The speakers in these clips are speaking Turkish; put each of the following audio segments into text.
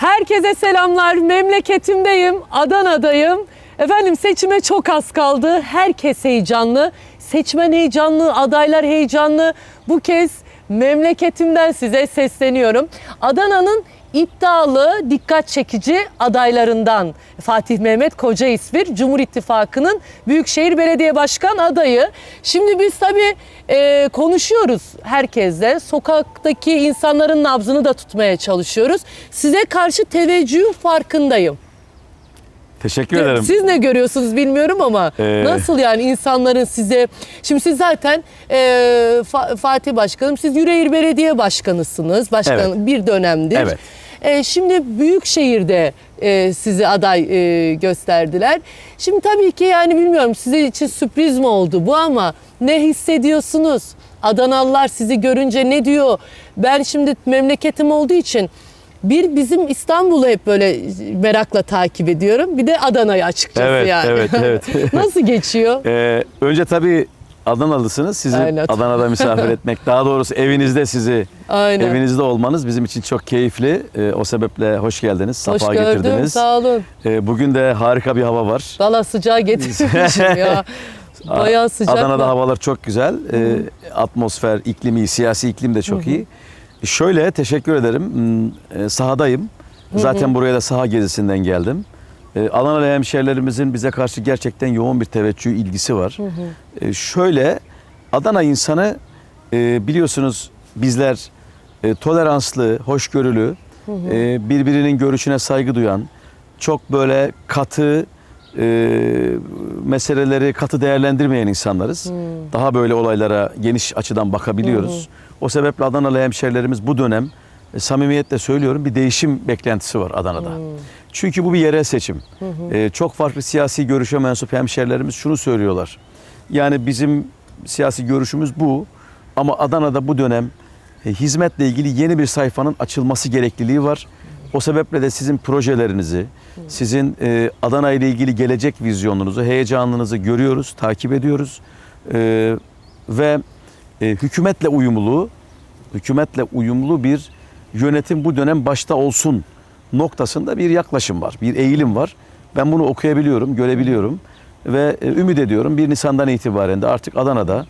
Herkese selamlar. Memleketimdeyim. Adana'dayım. Efendim seçime çok az kaldı. Herkes heyecanlı. Seçmen heyecanlı, adaylar heyecanlı. Bu kez memleketimden size sesleniyorum. Adana'nın iddialı, dikkat çekici adaylarından Fatih Mehmet Koca İsvir, Cumhur İttifakı'nın Büyükşehir Belediye Başkan adayı. Şimdi biz tabii e, konuşuyoruz herkesle. Sokaktaki insanların nabzını da tutmaya çalışıyoruz. Size karşı teveccüh farkındayım. Teşekkür ederim. Siz ne görüyorsunuz bilmiyorum ama Ee, nasıl yani insanların size şimdi siz zaten e, Fa- Fatih Başkanım siz Yüreğir Belediye Başkanısınız. Başkan Evet. bir dönemdir. Evet. E, şimdi Büyükşehir'de e, sizi aday e, gösterdiler. Şimdi tabii ki yani bilmiyorum sizin için sürpriz mi oldu bu ama ne hissediyorsunuz? Adanalılar sizi görünce ne diyor? Ben şimdi memleketim olduğu için bir bizim İstanbul'u hep böyle merakla takip ediyorum. Bir de Adana'yı açıkçası Evet, yani. evet, evet. Nasıl geçiyor? Ee, önce tabii Adanalısınız. Sizi Aynen. Adana'da misafir etmek, daha doğrusu evinizde sizi Aynen. evinizde olmanız bizim için çok keyifli. Ee, o sebeple hoş geldiniz, Hoş safa gördüm. getirdiniz. Sağ olun. Ee, bugün de harika bir hava var. Valla sıcağı getirmişim ya. Bayağı sıcak. Adana'da var. havalar çok güzel. Ee, atmosfer, iklimi, siyasi iklim de çok iyi. Şöyle teşekkür ederim. Hmm, e, Sahadayım. Zaten buraya da saha gezisinden geldim. Ee, Adanalı hemşehrilerimizin bize karşı gerçekten yoğun bir teveccüh ilgisi var. Ee, şöyle Adana insanı e, biliyorsunuz bizler e, toleranslı, hoşgörülü, e, birbirinin görüşüne saygı duyan, çok böyle katı e, meseleleri katı değerlendirmeyen insanlarız. Daha böyle olaylara geniş açıdan bakabiliyoruz. O sebeple Adanalı hemşerilerimiz bu dönem e, samimiyetle söylüyorum bir değişim beklentisi var Adana'da. Çünkü bu bir yerel seçim. E, çok farklı siyasi görüşe mensup hemşerilerimiz şunu söylüyorlar. Yani bizim siyasi görüşümüz bu ama Adana'da bu dönem e, hizmetle ilgili yeni bir sayfanın açılması gerekliliği var. O sebeple de sizin projelerinizi, sizin e, Adana ile ilgili gelecek vizyonunuzu, heyecanınızı görüyoruz, takip ediyoruz. E, ve e, hükümetle uyumlu, hükümetle uyumlu bir yönetim bu dönem başta olsun noktasında bir yaklaşım var, bir eğilim var. Ben bunu okuyabiliyorum, görebiliyorum ve e, ümit ediyorum 1 Nisan'dan itibaren de artık Adana'da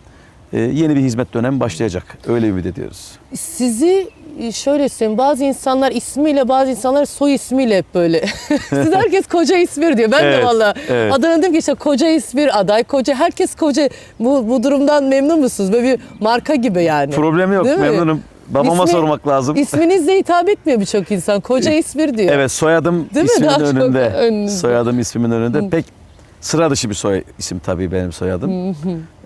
e, yeni bir hizmet dönemi başlayacak. Öyle ümit ediyoruz. Sizi e, şöyle söyleyeyim bazı insanlar ismiyle bazı insanlar soy ismiyle hep böyle. Siz herkes koca İsmir diyor. Ben de Evet, valla evet. Adana dedim ki işte koca İsmir aday koca herkes koca bu, bu durumdan memnun musunuz? Böyle bir marka gibi yani. Problem yok, Değil mi? memnunum. Babama İsmi- sormak lazım. İsminizle hitap etmiyor birçok insan. Koca İsmir diyor. Evet soyadım Değil mi? ismimin Daha çok önünde. önünüzde. Soyadım ismimin önünde. Pek sıra dışı bir soy isim tabii benim soyadım.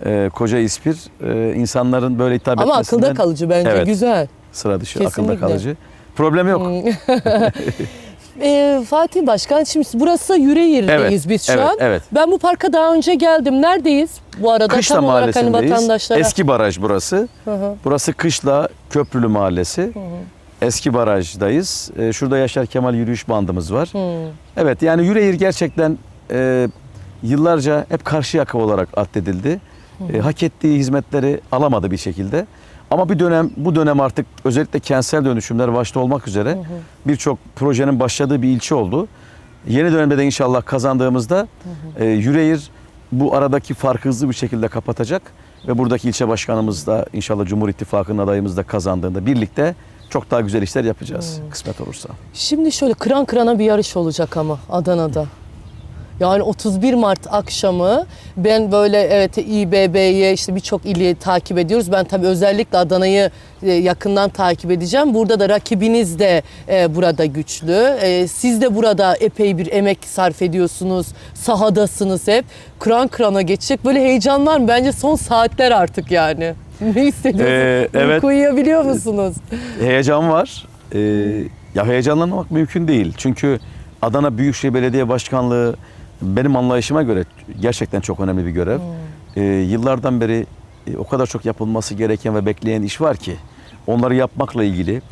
Ee, koca İspir. Ee, insanların böyle hitap Ama etmesinden akılda kalıcı bence Evet. güzel. sıra dışı, Kesinlikle. akılda kalıcı. Problem yok. Ee, Fatih Başkan şimdi burası Yüreğir'deyiz Evet, biz şu evet, an. evet. Ben bu parka daha önce geldim. Neredeyiz bu arada? Kışla Tam olarak hani vatandaşlara. Eski baraj burası. Hı hı. Burası Kışla Köprülü Mahallesi. Eski barajdayız. Ee, şurada Yaşar Kemal yürüyüş bandımız var. Hı. Evet yani Yüreğir gerçekten e, yıllarca hep karşı yaka olarak addedildi. E, hak ettiği hizmetleri alamadı bir şekilde. Ama bir dönem bu dönem artık özellikle kentsel dönüşümler başta olmak üzere birçok projenin başladığı bir ilçe oldu. Yeni dönemde de inşallah kazandığımızda e, Yüreğir bu aradaki farkı hızlı bir şekilde kapatacak ve buradaki ilçe başkanımız da inşallah Cumhur İttifakı'nın adayımız da kazandığında birlikte çok daha güzel işler yapacağız kısmet olursa. Şimdi şöyle kıran kırana bir yarış olacak ama Adana'da. Yani 31 Mart akşamı ben böyle evet İBB'ye işte birçok ili takip ediyoruz. Ben tabii özellikle Adana'yı e, yakından takip edeceğim. Burada da rakibiniz de e, burada güçlü. E, siz de burada epey bir emek sarf ediyorsunuz. Sahadasınız hep. Kıran kırana geçecek. Böyle heyecan var mı? Bence son saatler artık yani. Ne hissediyorsunuz? Ee, evet. Uyuyabiliyor musunuz? Heyecan var. Ee, ya heyecanlanmamak mümkün değil. Çünkü Adana Büyükşehir Belediye Başkanlığı benim anlayışıma göre gerçekten çok önemli bir görev. Ee, yıllardan beri e, o kadar çok yapılması gereken ve bekleyen iş var ki onları yapmakla ilgili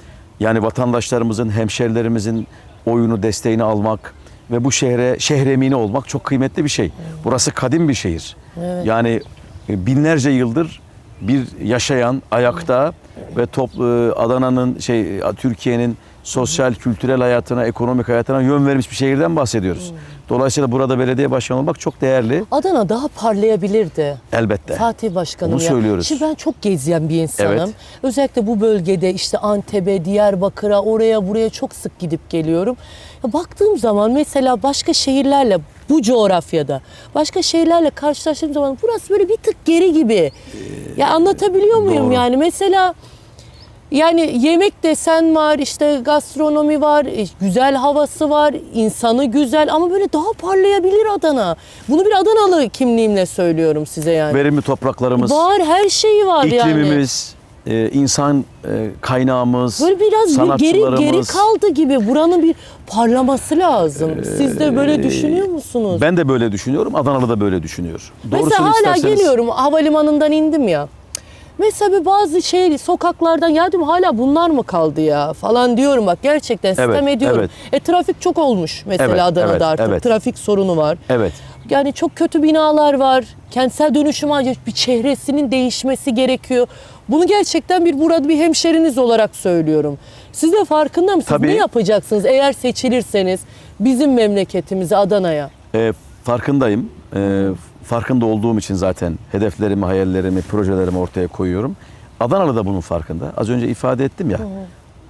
yani vatandaşlarımızın, hemşerilerimizin oyunu, desteğini almak ve bu şehre şehremini olmak çok kıymetli bir şey. Burası kadim bir şehir. Evet. Yani e, binlerce yıldır bir yaşayan ayakta ve toplu Adana'nın şey Türkiye'nin sosyal, kültürel hayatına, ekonomik hayatına yön vermiş bir şehirden bahsediyoruz. Dolayısıyla burada belediye başkanı olmak çok değerli Adana daha parlayabilirdi. elbette. Fatih Başkanım Onu ya. söylüyoruz. Şimdi ben çok gezeyen bir insanım. Evet. Özellikle bu bölgede işte Antep'e, Diyarbakır'a, oraya buraya çok sık gidip geliyorum. Ya baktığım zaman mesela başka şehirlerle bu coğrafyada başka şehirlerle karşılaştığım zaman burası böyle bir tık geri gibi. ya anlatabiliyor muyum doğru. yani? Mesela yani yemek desen var, işte gastronomi var, e, güzel havası var, insanı güzel ama böyle daha parlayabilir Adana. Bunu bir Adanalı kimliğimle söylüyorum size yani. Verimli topraklarımız, Var her şeyi var yani. iklimimiz, e, insan e, kaynağımız, Böyle biraz bir geri geri kaldı gibi. Buranın bir parlaması lazım. Siz de böyle düşünüyor musunuz? Ben de böyle düşünüyorum. Adanalı da böyle düşünüyor. Mesela Doğrusunu hala isterseniz- geliyorum havalimanından indim ya. Mesela bir bazı şey sokaklardan ya diyorum hala bunlar mı kaldı ya falan diyorum bak gerçekten sistem Evet, ediyorum. evet. E trafik çok olmuş mesela Evet, Adana'da evet, artık evet. trafik sorunu var. Evet. Yani çok kötü binalar var. Kentsel dönüşüm var. Bir çehresinin değişmesi gerekiyor. Bunu gerçekten bir burada bir hemşeriniz olarak söylüyorum. Siz de farkında mısınız? Tabii. Ne yapacaksınız eğer seçilirseniz bizim memleketimize Adana'ya? E, farkındayım. E, farkında olduğum için zaten hedeflerimi, hayallerimi, projelerimi ortaya koyuyorum. Adanalı da bunun farkında. Az önce ifade ettim ya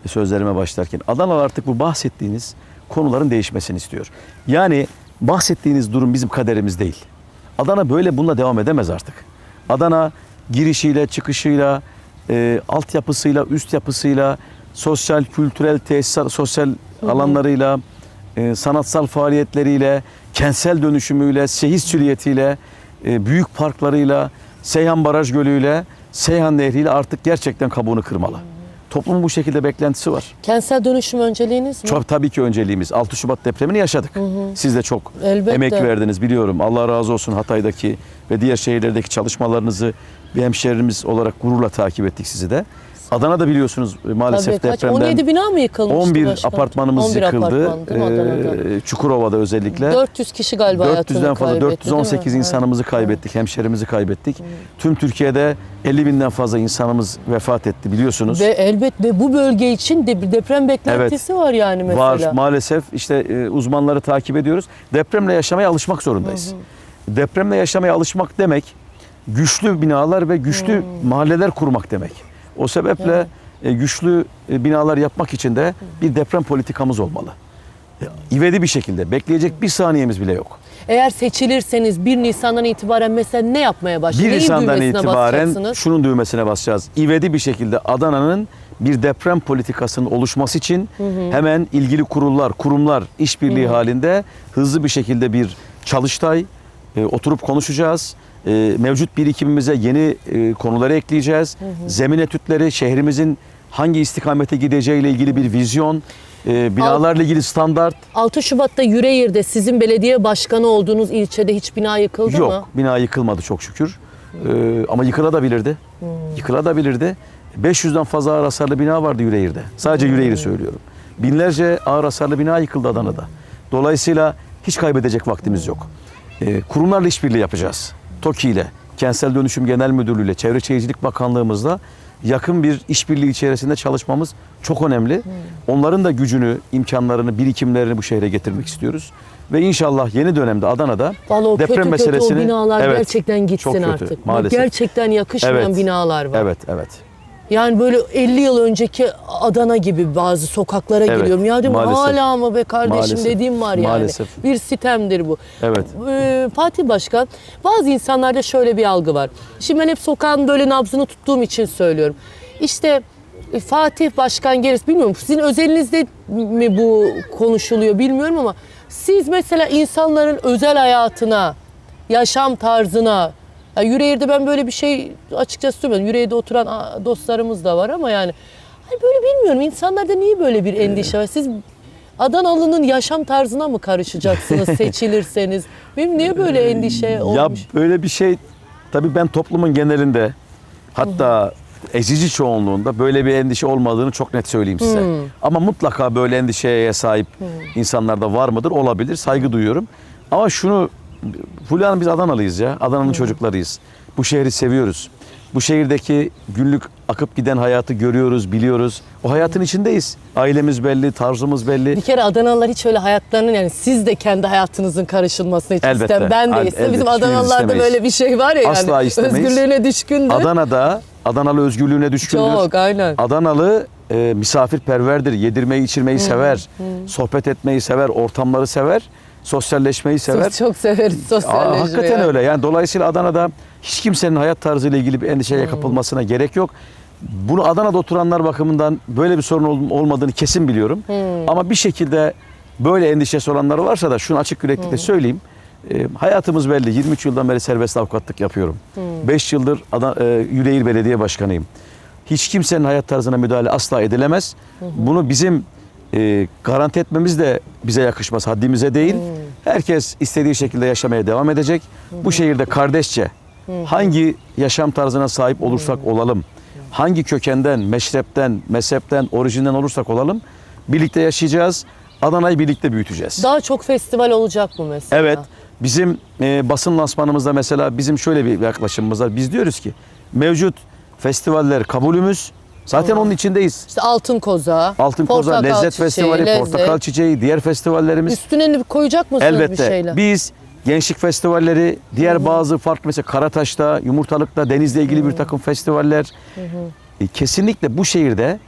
sözlerime başlarken. Adanalı artık bu bahsettiğiniz konuların değişmesini istiyor. Yani bahsettiğiniz durum bizim kaderimiz değil. Adana böyle bununla devam edemez artık. Adana girişiyle, çıkışıyla, e, altyapısıyla, üst yapısıyla, sosyal, kültürel tesisat, sosyal alanlarıyla, e, sanatsal faaliyetleriyle, kentsel dönüşümüyle, şehir süliyetiyle, e, büyük parklarıyla, Seyhan Baraj Gölü'yle, Seyhan Nehri'yle artık gerçekten kabuğunu kırmalı. Toplumun bu şekilde beklentisi var. Kentsel dönüşüm önceliğiniz mi? Çok tabii ki önceliğimiz. 6 Şubat depremini yaşadık. Siz de çok Elbette. emek verdiniz biliyorum. Allah razı olsun Hatay'daki ve diğer şehirlerdeki çalışmalarınızı bir hemşehrimiz olarak gururla takip ettik sizi de. Adana'da biliyorsunuz maalesef Tabii, kaç? depremden 17 bina mı yıkılmıştı 11 başkanım? apartmanımız 11 yıkıldı. apartman? Ee, Çukurova'da özellikle. 400 kişi galiba hayatını 400'den fazla kaybetti, değil mi? 418 insanımızı kaybettik, hemşerimizi kaybettik. Tüm Türkiye'de 50 binden fazla insanımız vefat etti biliyorsunuz. Ve elbet ve bu bölge için de bir deprem beklentisi var yani mesela. Var maalesef işte e, uzmanları takip ediyoruz. Depremle yaşamaya alışmak zorundayız. Depremle yaşamaya alışmak demek güçlü binalar ve güçlü mahalleler kurmak demek. O sebeple e, güçlü e, binalar yapmak için de bir deprem politikamız olmalı. E, İvedi bir şekilde bekleyecek bir saniyemiz bile yok. Eğer seçilirseniz 1 Nisan'dan itibaren mesela ne yapmaya 1 başlayacaksınız? Neyin Nisan'dan düğmesine itibaren şunun düğmesine basacağız. İvedi bir şekilde Adana'nın bir deprem politikasının oluşması için hemen ilgili kurullar, kurumlar işbirliği halinde hızlı bir şekilde bir çalıştay e, oturup konuşacağız. E, mevcut birikimimize yeni e, konuları ekleyeceğiz. Zemin etütleri, şehrimizin hangi istikamete gideceğiyle ilgili bir vizyon, e, binalarla ilgili standart 6 Şubat'ta Yüreğir'de sizin belediye başkanı olduğunuz ilçede hiç bina yıkıldı Yok, mı? bina yıkılmadı çok şükür. Ee, ama yıkılabilirdi. Yıkılabilirdi. 500'den fazla ağır hasarlı bina vardı Yüreğir'de. Sadece Yüreğir'i söylüyorum. Binlerce ağır hasarlı bina yıkıldı Adana'da. Dolayısıyla hiç kaybedecek vaktimiz yok. Ee, kurumlarla işbirliği yapacağız. TOKİ ile, Kentsel Dönüşüm Genel Müdürlüğü ile, Çevre Şehircilik Bakanlığımızla yakın bir işbirliği içerisinde çalışmamız çok önemli. Onların da gücünü, imkanlarını, birikimlerini bu şehre getirmek istiyoruz. Ve inşallah yeni dönemde Adana'da Vallahi deprem kötü meselesini kötü o binalar Evet, gerçekten çok gitsin kötü, artık. Maalesef. Gerçekten yakışmayan Evet. binalar var. Evet, evet. Yani böyle 50 yıl önceki Adana gibi bazı sokaklara Evet, giriyorum. Ya diyorum maalesef. hala mı be kardeşim Maalesef, dediğim var yani. maalesef. Bir sitemdir bu. Evet. Ee, Fatih Başkan bazı insanlarda şöyle bir algı var. Şimdi ben hep sokağın böyle nabzını tuttuğum için söylüyorum. İşte e, Fatih Başkan gelirse bilmiyorum sizin özelinizde mi bu konuşuluyor bilmiyorum ama siz mesela insanların özel hayatına, yaşam tarzına ya Yüreğir'de ben böyle bir şey açıkçası söylemiyorum. Yüreğir'de oturan dostlarımız da var ama yani hani böyle bilmiyorum insanlarda niye böyle bir endişe var? Siz Adanalı'nın yaşam tarzına mı karışacaksınız seçilirseniz? Benim niye böyle endişe Ya olmuş? böyle bir şey tabii ben toplumun genelinde hatta ezici çoğunluğunda böyle bir endişe olmadığını çok net söyleyeyim size. Ama mutlaka böyle endişeye sahip insanlarda var mıdır? Olabilir. Saygı duyuyorum. Ama şunu Fulya Hanım biz Adanalıyız ya. Adana'nın çocuklarıyız. Bu şehri seviyoruz. Bu şehirdeki günlük akıp giden hayatı görüyoruz, biliyoruz. O hayatın içindeyiz. Ailemiz belli, tarzımız belli. Bir kere Adanalılar hiç öyle hayatlarının yani siz de kendi hayatınızın karışılmasını hiç Elbette. istem. Ben de elbette. Bizim Hiçbirimiz Adanalılarda böyle bir şey var ya yani. Asla istemeyiz. Özgürlüğüne düşkündür. Adana'da Adanalı özgürlüğüne düşkündür. Çok aynen. Adanalı e, misafirperverdir. Yedirmeyi, içirmeyi sever. Sohbet etmeyi sever, ortamları sever. Sosyalleşmeyi sever. Çok, çok severiz Aa, sosyalleşmeyi. hakikaten öyle. Yani dolayısıyla Adana'da hiç kimsenin hayat tarzıyla ilgili bir endişeye kapılmasına gerek yok. Bunu Adana'da oturanlar bakımından böyle bir sorun ol- olmadığını kesin biliyorum. Ama bir şekilde böyle endişesi olanları varsa da şunu açık yüreklilikle söyleyeyim. E, hayatımız belli. 23 yıldan beri serbest avukatlık yapıyorum. 5 yıldır Ada, e, Yüreğir Belediye Başkanıyım. Hiç kimsenin hayat tarzına müdahale asla edilemez. Bunu bizim e, garanti etmemiz de bize yakışmaz, haddimize değil. Herkes istediği şekilde yaşamaya devam edecek. Bu şehirde kardeşçe hangi yaşam tarzına sahip olursak olalım, hangi kökenden, meşrepten, mezhepten, orijinden olursak olalım birlikte yaşayacağız. Adana'yı birlikte büyüteceğiz. Daha çok festival olacak mı mesela? Evet. Bizim e, basın lansmanımızda mesela bizim şöyle bir yaklaşımımız var. Biz diyoruz ki mevcut festivaller kabulümüz. Zaten onun içindeyiz. İşte Altın Koza, Altın Koza, Portakal Lezzet Çiçeği, Festivali, Lezzet. Portakal Çiçeği, diğer festivallerimiz. Üstüne koyacak mısınız bir Elbette. şeyler? Biz gençlik festivalleri, diğer bazı farklı mesela Karataş'ta, Yumurtalık'ta denizle ilgili bir takım festivaller. E, kesinlikle bu şehirde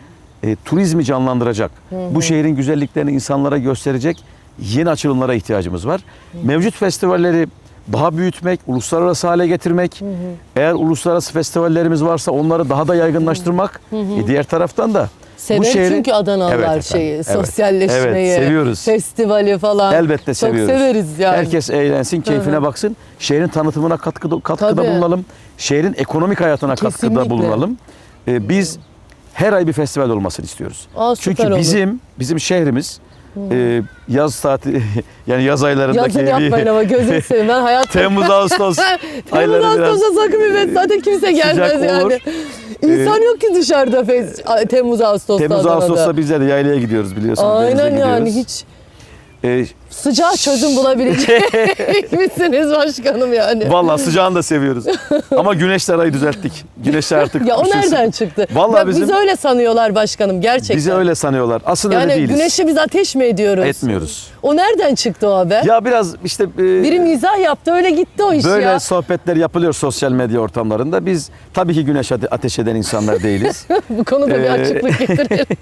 e, turizmi canlandıracak, bu şehrin güzelliklerini insanlara gösterecek yeni açılımlara ihtiyacımız var. Mevcut festivalleri daha büyütmek, uluslararası hale getirmek, eğer uluslararası festivallerimiz varsa onları daha da yaygınlaştırmak. E, diğer taraftan da Sever bu şehri çünkü Adanalılar Evet efendim, şeyi, evet. sosyalleşmeyi, Evet, seviyoruz. festivali falan. Elbette Çok seviyoruz. severiz yani. Herkes eğlensin, keyfine baksın. Şehrin tanıtımına katkıda, katkıda Tabii. bulunalım. Şehrin ekonomik hayatına Kesinlikle. katkıda bulunalım. Ee, biz her ay bir festival olmasını istiyoruz. Aa, Çünkü olur. bizim bizim şehrimiz e, yaz saati yani yaz aylarındaki Yazın yapmayın ama gözünü seveyim. Ben hayatım... Temmuz Ağustos Temmuz ayları biraz Ağustos'a sakın bir zaten kimse gelmez sıcak yani. olur. İnsan yok ki dışarıda fes- Temmuz Ağustos'ta Temmuz Adana'da. Ağustos'ta biz de yaylaya gidiyoruz biliyorsunuz. denize Aynen yani gidiyoruz. hiç Ee, sıcağı çözüm bulabilecek misiniz başkanım yani? Vallahi sıcağını da seviyoruz. Ama güneşler ayı düzelttik. Güneşler artık Ya o üşüsün. nereden çıktı? Vallahi Bak, bizim- Biz öyle sanıyorlar başkanım gerçekten. Bizi öyle sanıyorlar. Aslında yani öyle değiliz. güneşi biz ateş mi ediyoruz? Etmiyoruz. O nereden çıktı o haber? Ya biraz işte e, Biri mizah yaptı öyle gitti o iş böyle ya. sohbetler yapılıyor sosyal medya ortamlarında. Biz tabii ki güneş ate- ateş eden insanlar değiliz. Bu konuda bir Ee, açıklık getirelim.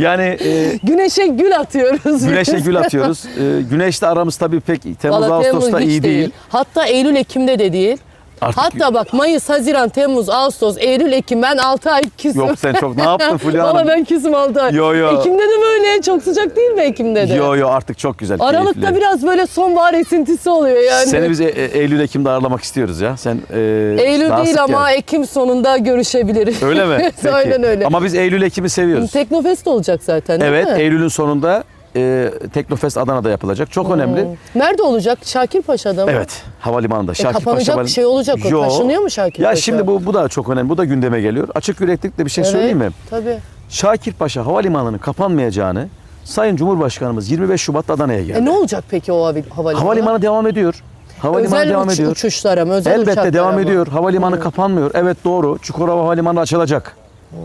Yani e, Güneşe gül atıyoruz. güneşe gül atıyoruz. E, güneşle aramız tabii pek Temmuz Vallahi Ağustos'ta Temmuz hiç iyi değil. Hatta Eylül Ekim'de de değil. Artık Hatta bak Mayıs, Haziran, Temmuz, Ağustos, Eylül, Ekim ben 6 ay küsüm. yok sen çok ne yaptın Fulya Valla Hanım? ben küsüm 6 ay. Yo, yo. Ekim'de de böyle çok sıcak değil mi Ekim'de de? Yo yo artık çok güzel. Aralıkta keyifli. biraz böyle sonbahar esintisi oluyor yani. Seni biz e- e- Eylül Ekim'de ağırlamak istiyoruz ya. Sen e, Eylül daha değil sık ama gel. Ekim sonunda görüşebiliriz. Öyle mi? Peki. Aynen öyle. Ama biz Eylül Ekim'i seviyoruz. Teknofest olacak zaten değil Evet, mi? Eylül'ün sonunda e, Teknofest Adana'da yapılacak. Çok önemli. Nerede olacak? Şakirpaşa'da mı? Evet, havalimanında. E, Şakir kapanacak bir şey olacak o. Yo. Taşınıyor mu Şakirpaşa? Ya şimdi bu bu da çok önemli. Bu da gündeme geliyor. Açık yüreklilikle bir şey Evet, söyleyeyim mi? Tabii. Şakirpaşa Havalimanı'nın kapanmayacağını Sayın Cumhurbaşkanımız 25 Şubat'ta Adana'ya geldi. E ne olacak peki o havi- havalimanı? Havalimanı devam ediyor. Havalimanı özel devam uç- ediyor. uçuşlara mı? Özel Elbette devam mı? ediyor. Havalimanı kapanmıyor. Evet doğru. Çukurova Havalimanı açılacak.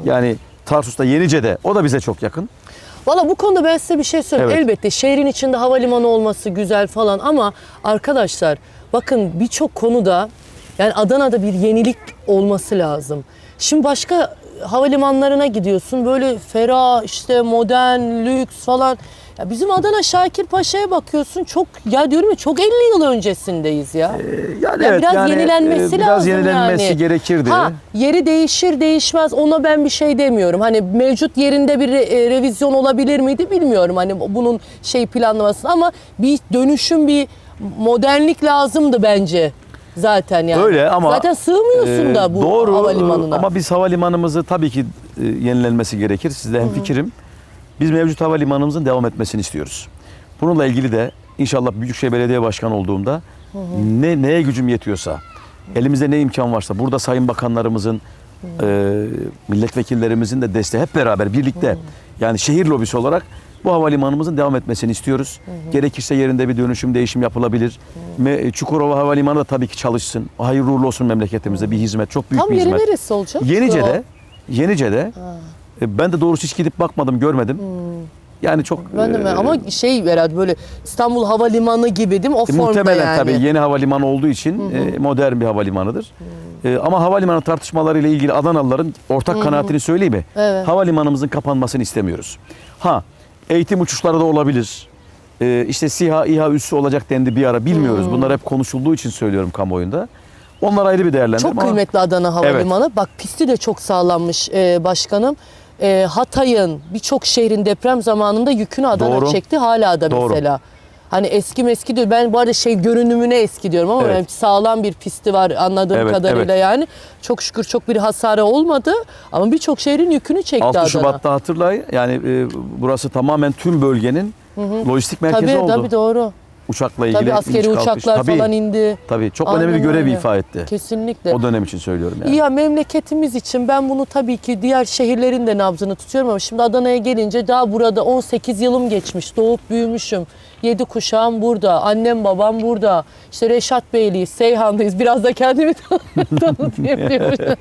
Yani Tarsus'ta Yenice'de. O da bize çok yakın. Valla bu konuda ben size bir şey söyleyeyim. Evet. Elbette şehrin içinde havalimanı olması güzel falan ama arkadaşlar bakın birçok konuda yani Adana'da bir yenilik olması lazım. Şimdi başka havalimanlarına gidiyorsun böyle ferah işte modern lüks falan. Ya bizim Adana Şakirpaşa'ya bakıyorsun çok ya diyorum ya çok 50 yıl öncesindeyiz ya. Yani Ya evet, biraz yani, yenilenmesi e, biraz lazım yenilenmesi yani. gerekirdi. Ha, yeri değişir değişmez ona ben bir şey demiyorum. Hani mevcut yerinde bir re- e, revizyon olabilir miydi bilmiyorum. Hani bunun şey planlaması ama bir dönüşüm bir modernlik lazımdı bence zaten yani. Öyle ama Zaten sığmıyorsun e, da bu doğru, havalimanına. Ama biz havalimanımızı tabii ki e, yenilenmesi gerekir. Sizle hem fikrim. Biz mevcut havalimanımızın devam etmesini istiyoruz. Bununla ilgili de inşallah Büyükşehir Belediye Başkanı olduğumda ne neye gücüm yetiyorsa, elimizde ne imkan varsa burada sayın bakanlarımızın, e, milletvekillerimizin de desteği hep beraber birlikte yani şehir lobisi olarak Bu havalimanımızın devam etmesini istiyoruz. Gerekirse yerinde bir dönüşüm, değişim yapılabilir. Me- Çukurova Havalimanı da tabii ki çalışsın. Hayırlı uğurlu olsun memleketimizde bir hizmet, çok büyük Tam bir yeri hizmet. neresi olacak? Yenice'de, Yenice'de e, ben de doğrusu hiç gidip bakmadım, görmedim. Yani çok Hmm. Ben de e, ama şey herhalde böyle İstanbul Havalimanı gibi değil mi? O e, formda Muhtemelen yani. tabii yeni havalimanı olduğu için e, modern bir havalimanıdır. E, ama havalimanı tartışmaları ile ilgili Adanalıların ortak kanaatini söyleyeyim mi? Evet. Havalimanımızın kapanmasını istemiyoruz. Ha eğitim uçuşları da olabilir. E, işte SİHA, İHA üssü olacak dendi bir ara bilmiyoruz. Bunlar hep konuşulduğu için söylüyorum kamuoyunda. Onlar ayrı bir değerlendirme. Çok ama- kıymetli Adana Havalimanı. Bak pisti de çok sağlanmış e, başkanım. E, Hatay'ın birçok şehrin deprem zamanında yükünü Adana Doğru. çekti. Hala da Doğru. mesela. Hani eski meski diyor. Ben bu arada şey görünümüne eski diyorum ama Evet. yani sağlam bir pisti var anladığım Evet, kadarıyla evet. yani. Çok şükür çok bir hasarı olmadı ama birçok şehrin yükünü çekti 6 Adana. Şubat'ta hatırlayın yani e, burası tamamen tüm bölgenin lojistik merkezi Tabii oldu. tabii doğru. Uçakla ilgili Tabii askeri iniş kalkış. uçaklar Tabii, falan indi. Tabii çok Aynen önemli bir görev öyle. ifa etti. Kesinlikle. O dönem için söylüyorum yani. Ya memleketimiz için ben bunu tabii ki diğer şehirlerin de nabzını tutuyorum ama şimdi Adana'ya gelince daha burada 18 yılım geçmiş. Doğup büyümüşüm. 7 kuşağım burada. Annem babam burada. İşte Reşat Beyliyiz, Seyhan'dayız. Biraz da kendimi tanıtayım diyorum.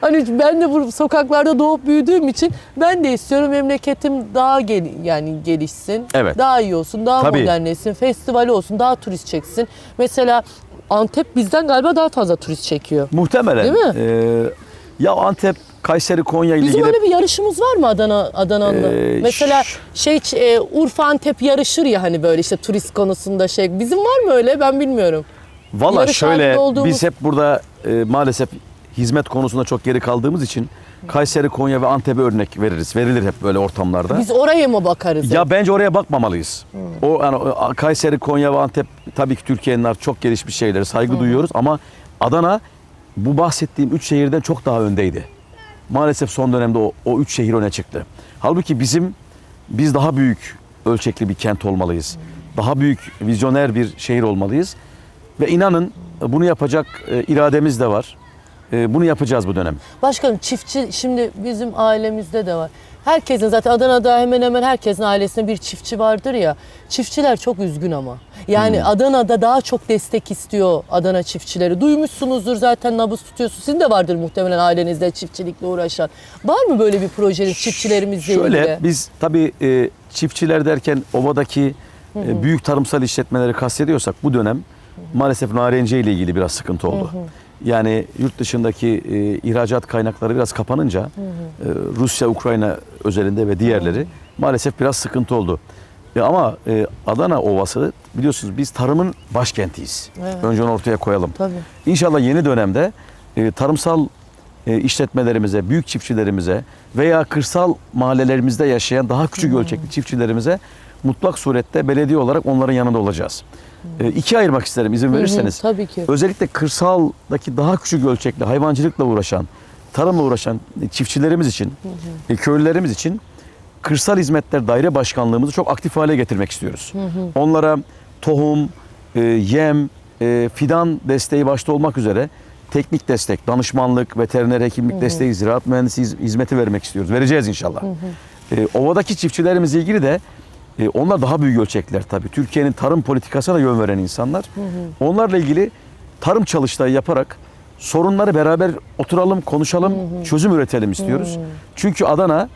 hani ben de bu sokaklarda doğup büyüdüğüm için ben de istiyorum memleketim daha gel yani gelişsin. Evet. Daha iyi olsun, daha Tabii. modernleşsin, festivali olsun, daha turist çeksin. Mesela Antep bizden galiba daha fazla turist çekiyor. Muhtemelen. Değil mi? e, ya Antep, Kayseri, Konya ile Bizim ilgili öyle bir yarışımız var mı Adana Adana'nın? Ee, Mesela şey e, Urfa Antep yarışır ya hani böyle işte turist konusunda şey. Bizim var mı öyle? Ben bilmiyorum. Valla şöyle olduğumuz- biz hep burada e, maalesef hizmet konusunda çok geri kaldığımız için Kayseri, Konya ve Antep'e örnek veririz. Verilir hep böyle ortamlarda. Biz oraya mı bakarız? Ya bence oraya bakmamalıyız. O yani Kayseri, Konya ve Antep tabii ki Türkiye'nin çok gelişmiş şeyleri saygı duyuyoruz ama Adana bu bahsettiğim üç şehirden çok daha öndeydi. Maalesef son dönemde o, o üç şehir öne çıktı. Halbuki bizim biz daha büyük ölçekli bir kent olmalıyız. Daha büyük vizyoner bir şehir olmalıyız. Ve inanın bunu yapacak e, irademiz de var. E, bunu yapacağız bu dönem. Başkanım çiftçi şimdi bizim ailemizde de var. Herkesin zaten Adana'da hemen hemen herkesin ailesinde bir çiftçi vardır ya. Çiftçiler çok üzgün ama. Yani Hmm. Adana'da daha çok destek istiyor Adana çiftçileri. Duymuşsunuzdur zaten nabız tutuyorsunuz. Sizin de vardır muhtemelen ailenizde çiftçilikle uğraşan. Var mı böyle bir projeniz çiftçilerimizle Şöyle ilgili? biz tabii e, çiftçiler derken ovadaki e, büyük tarımsal işletmeleri kastediyorsak bu dönem maalesef narenciye ile ilgili biraz sıkıntı oldu. Yani yurt dışındaki e, ihracat kaynakları biraz kapanınca e, Rusya, Ukrayna özelinde ve diğerleri maalesef biraz sıkıntı oldu. E, ama e, Adana Ovası biliyorsunuz biz tarımın başkentiyiz. Evet. Önce onu ortaya koyalım. Tabii. İnşallah yeni dönemde e, tarımsal e, işletmelerimize, büyük çiftçilerimize veya kırsal mahallelerimizde yaşayan daha küçük ölçekli çiftçilerimize mutlak surette belediye olarak onların yanında olacağız. E, ikiye ayırmak isterim izin verirseniz. Hı hı, tabii ki. Özellikle kırsaldaki daha küçük ölçekli hayvancılıkla uğraşan, tarımla uğraşan çiftçilerimiz için, e, köylülerimiz için kırsal hizmetler daire başkanlığımızı çok aktif hale getirmek istiyoruz. Onlara tohum, e, yem, e, fidan desteği başta olmak üzere teknik destek, danışmanlık, veteriner hekimlik desteği, ziraat mühendisi hiz- hizmeti vermek istiyoruz. Vereceğiz inşallah. E, ovadaki çiftçilerimizle ilgili de e, onlar daha büyük ölçekler tabii. Türkiye'nin tarım politikasına yön veren insanlar. Onlarla ilgili tarım çalıştayı yaparak sorunları beraber oturalım, konuşalım, çözüm üretelim istiyoruz. Çünkü Adana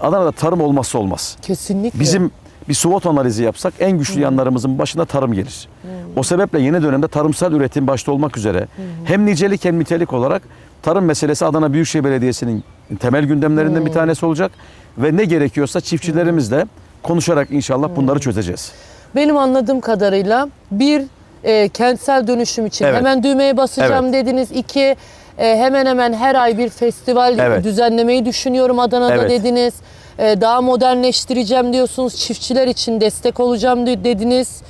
Adana'da tarım olmazsa olmaz. Kesinlikle. Bizim bir SWOT analizi yapsak en güçlü yanlarımızın başında tarım gelir. O sebeple yeni dönemde tarımsal üretim başta olmak üzere hem nicelik hem nitelik olarak tarım meselesi Adana Büyükşehir Belediyesi'nin temel gündemlerinden bir tanesi olacak ve ne gerekiyorsa çiftçilerimizle konuşarak inşallah bunları çözeceğiz. Benim anladığım kadarıyla bir e, kentsel dönüşüm için Evet. hemen düğmeye basacağım dediniz. İki e, hemen hemen her ay bir festival Evet. düzenlemeyi düşünüyorum Adana'da Evet. dediniz. E, daha modernleştireceğim diyorsunuz. Çiftçiler için destek olacağım di- dediniz.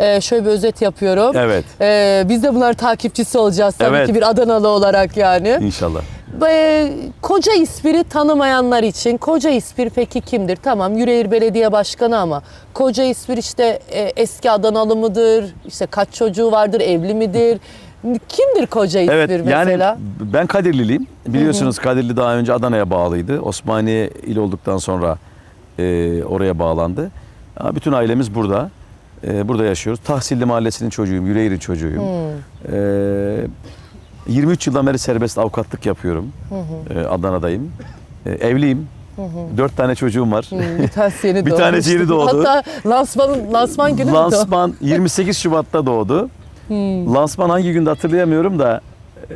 E, şöyle bir özet yapıyorum. Evet. E, biz de bunların takipçisi olacağız tabii Evet. ki bir Adanalı olarak yani. İnşallah. E, koca İspir'i tanımayanlar için Koca İspir peki kimdir? Tamam Yüreğir Belediye Başkanı ama Koca İspir işte e, eski Adanalı mıdır? İşte kaç çocuğu vardır? Evli midir? Kimdir Koca İspir Evet mesela? yani ben Kadirliliyim. Biliyorsunuz Kadirli daha önce Adana'ya bağlıydı. Osmaniye il olduktan sonra e, oraya bağlandı. Bütün ailemiz burada. E, burada yaşıyoruz. Tahsilli Mahallesi'nin çocuğuyum, Yüreğir'in çocuğuyum. E, 23 yıldan beri serbest avukatlık yapıyorum. E, Adana'dayım. E, evliyim. Dört tane çocuğum var. Bir tanesi yeni Bir tanesi yeni doğdu. Hatta lansmanın, lansman günü? Lansman 28 Şubat'ta doğdu. Lansman hangi günde hatırlayamıyorum da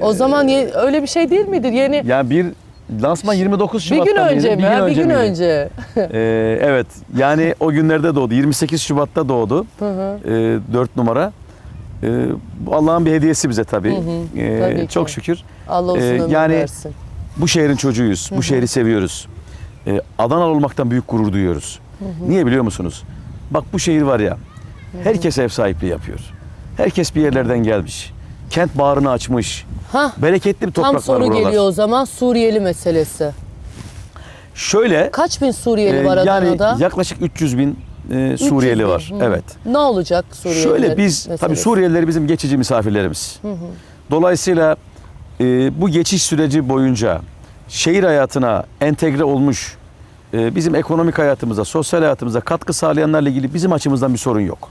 O zaman ye- öyle bir şey değil miydi? Yeni yani bir lansman 29 bir Şubat'ta gün önce mıydı? mi? ha? Bir gün miydi? önce. Ee, evet yani o günlerde doğdu. 28 Şubat'ta doğdu. Hı hı. Ee, 4 numara. Ee, Allah'ın bir hediyesi bize tabii. Hı hı, Ee, tabii ki. çok şükür. Allah uzun Ee, yani- versin. Bu şehrin çocuğuyuz. Bu şehri seviyoruz. Ee, Adanalı olmaktan büyük gurur duyuyoruz. Niye biliyor musunuz? Bak bu şehir var ya. Herkes ev sahipliği yapıyor. Herkes bir yerlerden gelmiş. Kent bağrını açmış. Hah, Bereketli bir toprak tam var soru buralar. geliyor o zaman Suriyeli meselesi. Şöyle Kaç bin Suriyeli e, var yani Adana'da? yaklaşık 300 bin e, 300 Suriyeli bin, var. hı. Evet. Ne olacak Suriyeliler Şöyle biz tabii meselesi? Suriyeliler bizim geçici misafirlerimiz. Dolayısıyla e, bu geçiş süreci boyunca şehir hayatına entegre olmuş e, bizim ekonomik hayatımıza, sosyal hayatımıza katkı sağlayanlarla ilgili bizim açımızdan bir sorun yok.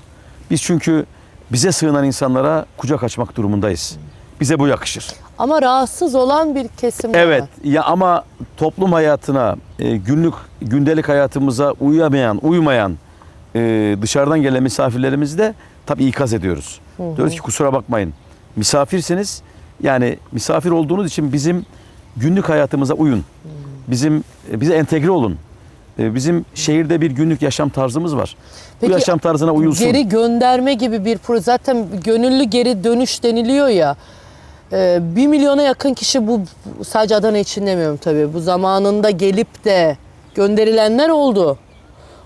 Biz çünkü bize sığınan insanlara kucak açmak durumundayız. Bize bu yakışır. Ama rahatsız olan bir kesim var. Evet ya ama toplum hayatına, e, günlük gündelik hayatımıza uyamayan, uymayan e, dışarıdan gelen misafirlerimizi de tabii ikaz ediyoruz. Diyoruz ki kusura bakmayın. Misafirsiniz. Yani misafir olduğunuz için bizim günlük hayatımıza uyun. Bizim e, bize entegre olun. E, bizim şehirde bir günlük yaşam tarzımız var. Peki, Bu yaşam tarzına uyulsun. Geri gönderme gibi bir proje. Zaten gönüllü geri dönüş deniliyor ya. Ee, bir milyona yakın kişi bu sadece Adana için demiyorum tabii. Bu zamanında gelip de gönderilenler oldu.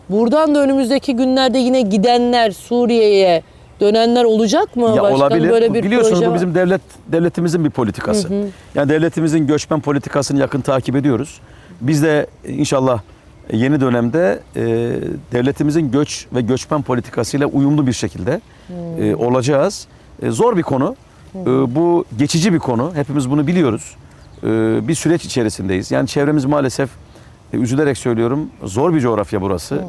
Buradan da önümüzdeki günlerde yine gidenler Suriye'ye dönenler olacak mı? Ya olabilir. Böyle bir Biliyorsunuz bu bizim devlet devletimizin bir politikası. Yani devletimizin göçmen politikasını yakın takip ediyoruz. Biz de inşallah yeni dönemde e, devletimizin göç ve göçmen politikasıyla uyumlu bir şekilde e, olacağız. E, zor bir konu. E, bu geçici bir konu. Hepimiz bunu biliyoruz. E, bir süreç içerisindeyiz. Yani çevremiz maalesef e, üzülerek söylüyorum zor bir coğrafya burası.